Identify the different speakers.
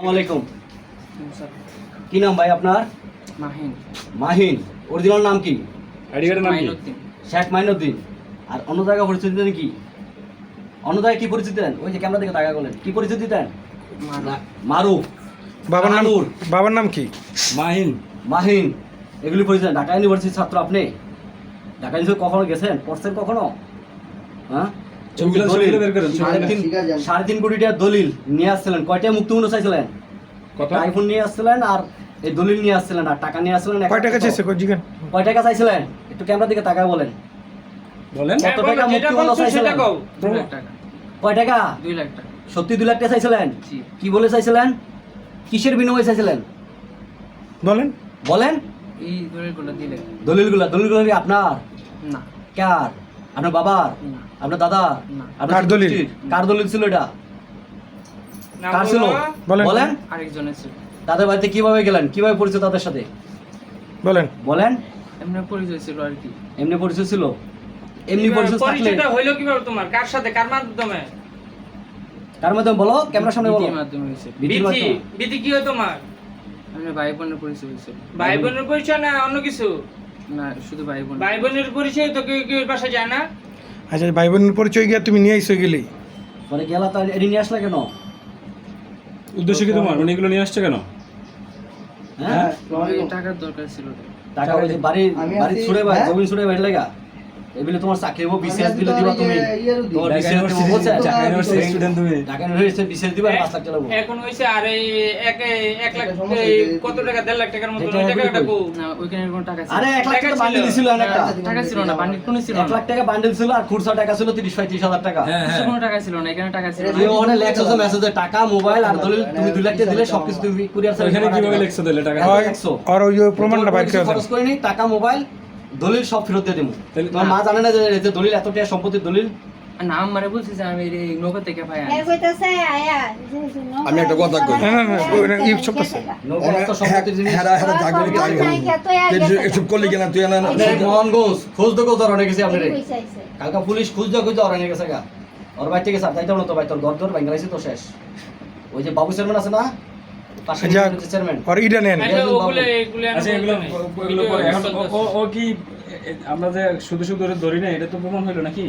Speaker 1: আসসালামু আলাইকুম। কি নাম ভাই আপনার?
Speaker 2: মাহিন।
Speaker 1: মাহিন। অরিজিনাল নাম কি?
Speaker 3: আইডি কার্ডের নাম কি?
Speaker 1: শেখ মাইনুদ্দিন। আর অন্য জায়গায় পরিচিতি দেন কি? অন্য জায়গায় কি পরিচিতি দেন? ওই যে ক্যামেরা দিকে তাকা করলেন কি পরিচিতি দেন।
Speaker 2: মারুফ।
Speaker 4: বাবার নাম বাবার নাম কি?
Speaker 3: মাহিন।
Speaker 1: মাহিন। এগুলি পরিচিতি ঢাকা ইউনিভার্সিটির ছাত্র আপনি? ঢাকা ইউনিভার্সিটি কখনো গেছেন? পড়ছেন কখনো? হ্যাঁ? দলিল, সাড়ে তিন কোটি টাকার দলিল নিয়ে আসছিলেন। কয়টা চাইছিলেন? আইফোন নিয়ে আসছিলেন আর এই দলিল নিয়ে আসছিলেন আর টাকা নিয়ে আসছিলেন
Speaker 4: কয় টাকা চাইছে?
Speaker 1: কয় টাকা চাইছিলেন? একটু ক্যামেরা দিকে তাকায় বলেন।
Speaker 3: বলেন।
Speaker 1: কত টাকা মুক্তিপূর্ণ চাইছিলেন?
Speaker 2: টাকা।
Speaker 1: কয় টাকা?
Speaker 2: দুই লাখ টাকা।
Speaker 1: সত্যি দুই লাখ টাকা চাইছিলেন? কি বলে চাইছিলেন? কিসের বিনিময়ে চাইছিলেন?
Speaker 4: বলেন।
Speaker 1: বলেন।
Speaker 2: এই দলিলগুলো দিলে।
Speaker 1: দলিলগুলা দলিলগুলো আপনার?
Speaker 2: না।
Speaker 1: কার? আপনার বাবার আপনার দাদা আপনার
Speaker 4: কার দলিল?
Speaker 1: কার দলিল ছিল এটা? কার ছিল?
Speaker 4: বলেন।
Speaker 1: বলেন।
Speaker 2: আরেকজনের ছিল।
Speaker 1: তাদের বাড়িতে কীভাবে গেলেন? কীভাবে পরিচয় তাদের সাথে?
Speaker 4: বলেন।
Speaker 1: বলেন।
Speaker 2: এমনি পরিচয় ছিল আর কি।
Speaker 1: এমনি পরিচয় ছিল? এমনি পরিচয় থাকলে
Speaker 5: পরিচয়টা হইল কীভাবে তোমার? কার সাথে? কার মাধ্যমে?
Speaker 1: কার মাধ্যমে বলো? ক্যামেরার সামনে বলো।
Speaker 2: মাধ্যমে হয়েছে।
Speaker 5: বিধি বিধি কি হয় তোমার?
Speaker 2: ভাই বোনের পরিচয় হয়েছিল।
Speaker 5: ভাই বোনের পরিচয় না অন্য কিছু?
Speaker 2: না শুধু ভাই বোন
Speaker 5: ভাই বোনের পরিচয় তো কেউ কেউ বাসা যায় না।
Speaker 4: আচ্ছা ভাই বোনের পরিচয় গিয়া তুমি নিয়ে আইসো গেলি?
Speaker 1: পরে গেলা তার এড়ি নিয়ে আসলে কেন?
Speaker 3: উদ্দেশ্য কি তোমার? মানে এগুলো নিয়ে আসছে কেন?
Speaker 1: হ্যাঁ?
Speaker 2: টাকার দরকার ছিল।
Speaker 1: টাকা ওই যে বাড়ি বাড়ি ছুড়ে ভাই জমি ছুড়ে ভাই লাগা? এগুলো তোমার চাকরি হব বিসিএস দিলে দিবা তুমি। তোমার বিসিএস দিব
Speaker 3: ইউনিভার্সিটি
Speaker 1: বলছে
Speaker 3: ঢাকা ইউনিভার্সিটি স্টুডেন্ট তুমি।
Speaker 1: ঢাকা ইউনিভার্সিটি বিসিএস দিবা আর পাঁচ লাখ টাকা লাগবো।
Speaker 5: এখন হইছে আর এই এক এক লাখ কত টাকা দেড় লাখ টাকার মতো
Speaker 1: এটা
Speaker 5: ওই
Speaker 1: এগুলো
Speaker 5: টাকাটা কো
Speaker 2: না ওইখানে কোনো টাকা ছিল
Speaker 1: আরে
Speaker 2: না।
Speaker 1: এক লাখ টাকা বান্ডিল
Speaker 5: ছিল।
Speaker 1: একটা।
Speaker 2: টাকা ছিল না বান্ডিল কোনো ছিল
Speaker 1: এক
Speaker 2: না।
Speaker 1: লাখ টাকা বান্ডিল ছিল আর খুচরা টাকা ছিল তিরিশ পঁয়ত্রিশ হাজার টাকা।
Speaker 3: হ্যাঁ
Speaker 2: কিছু
Speaker 3: হ্যাঁ।
Speaker 2: কোনো টাকা ছিল না এখানে টাকা ছিল
Speaker 1: ওখানে লেখছ মেসেজে টাকা মোবাইল আর দলিল তুমি দুই লাখ টাকা দিলে সবকিছু তুমি কুরিয়ার
Speaker 3: ওইখানে কীভাবে লিখছো তাহলে টাকা?
Speaker 1: হ্যাঁ।
Speaker 4: আর- ওই প্রমাণটা বাইর করে
Speaker 1: খরচ করিনি টাকা মোবাইল দলিল সব ফেরত দিয়ে দেবো তোমার মা জানে না যে এই যে দলিল এত টাকা সম্পত্তির দলিল?
Speaker 2: না আমার বলছে আমি নৌকা থেকে ভাই
Speaker 6: একটা কথা কই। এসব করলি কেন তুই
Speaker 1: খোঁজ দেখো তোর অনেক গেছি আপনার কালকা পুলিশ খুঁজ দেখো খুঁজ অনেক গেছে গা। ওর বাড়ি থেকে স্যার যাইতে হলো তো ভাই তোর ঘর তোর বাঙ্গালাইছি তো শেষ। ওই যে বাবু চেয়ারম্যান আছে না?
Speaker 5: আচ্ছা
Speaker 3: আচ্ছা আমরা যে শুধু শুধু ধরি না এটা তো প্রমাণ হইল নাকি?